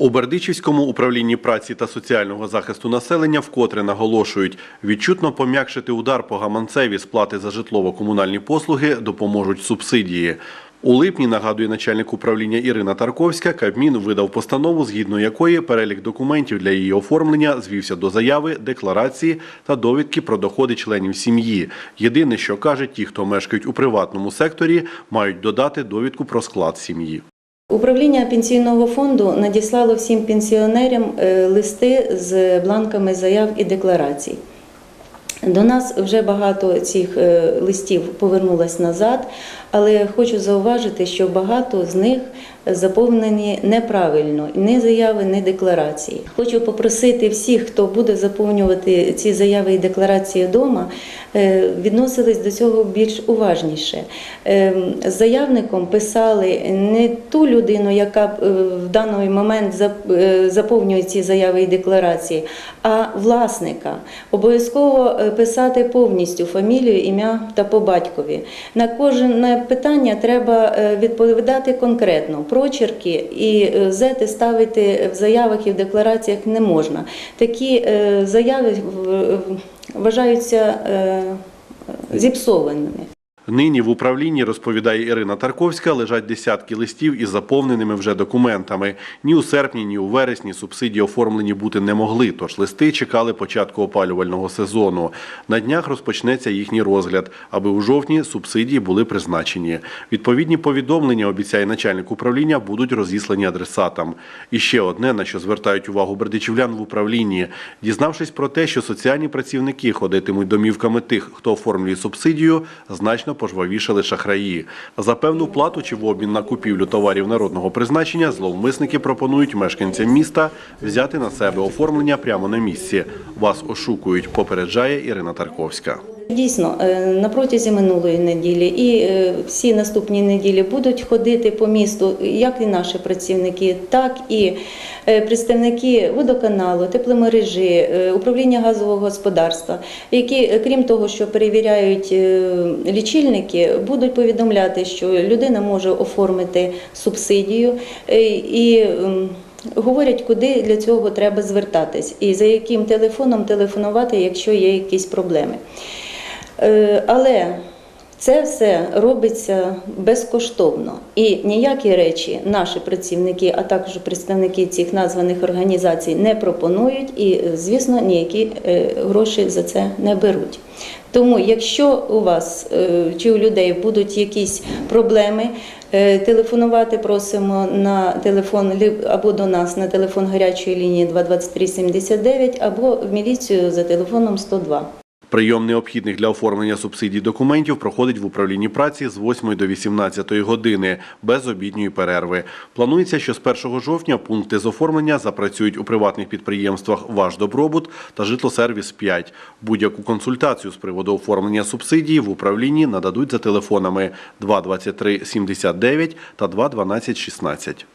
У Бердичівському управлінні праці та соціального захисту населення вкотре наголошують, відчутно пом'якшити удар по гаманцеві сплати за житлово-комунальні послуги допоможуть субсидії. У липні, нагадує начальник управління Ірина Тарковська, Кабмін видав постанову, згідно якої перелік документів для її оформлення звівся до заяви, декларації та довідки про доходи членів сім'ї. Єдине, що кажуть ті, хто мешкають у приватному секторі, мають додати довідку про склад сім'ї. Управління пенсійного фонду надіслало всім пенсіонерам е, листи з бланками заяв і декларацій. До нас вже багато цих е, листів повернулось назад, але хочу зауважити, що багато з них заповнені неправильно, ні заяви, ні декларації. Хочу попросити всіх, хто буде заповнювати ці заяви і декларації вдома, е, відносились до цього більш уважніше. Е, заявником писали не ту людину, яка е, в даний момент заповнює ці заяви і декларації, а власника. Обов'язково писати повністю фамілію, ім'я та по батькові. На кожне питання треба е, відповідати конкретно. Прочерки і е, зети ставити в заявах і в деклараціях не можна. Такі е, заяви вважаються е, зіпсованими. Нині в управлінні, розповідає Ірина Тарковська, лежать десятки листів із заповненими вже документами. Ні у серпні, ні у вересні субсидії оформлені бути не могли, тож листи чекали початку опалювального сезону. На днях розпочнеться їхній розгляд, аби у жовтні субсидії були призначені. Відповідні повідомлення, обіцяє начальник управління, будуть розіслані адресатам. І ще одне, на що звертають увагу бердичівлян в управлінні. Дізнавшись про те, що соціальні працівники ходитимуть домівками тих, хто оформлює субсидію, значно пожвавішали шахраї. За певну плату чи в обмін на купівлю товарів народного призначення зловмисники пропонують мешканцям міста взяти на себе оформлення прямо на місці. Вас ошукують, попереджає Ірина Тарковська. Дійсно, е, на протязі минулої неділі і е, всі наступні неділі будуть ходити по місту, як і наші працівники, так і е, представники водоканалу, тепломережі, управління газового господарства, які, крім того, що перевіряють лічильники, будуть повідомляти, що людина може оформити субсидію і. Говорять, куди для цього треба звертатись і за яким телефоном телефонувати, якщо є якісь проблеми. Е, Але це все робиться безкоштовно. І ніякі речі наші працівники, а також представники цих названих організацій не пропонують і, звісно, ніякі е, гроші за це не беруть. Тому, якщо у вас е, чи у людей будуть якісь проблеми, телефонувати просимо на телефон або до нас на телефон гарячої лінії 22379, або в міліцію за телефоном 102. Прийом необхідних для оформлення субсидій документів проходить в управлінні праці з 8 до 18 години без обідньої перерви. Планується, що з 1 жовтня пункти з оформлення запрацюють у приватних підприємствах Ваш добробут та Житлосервіс 5. Будь-яку консультацію з приводу оформлення субсидії в управлінні нададуть за телефонами 223 79 та 212 16.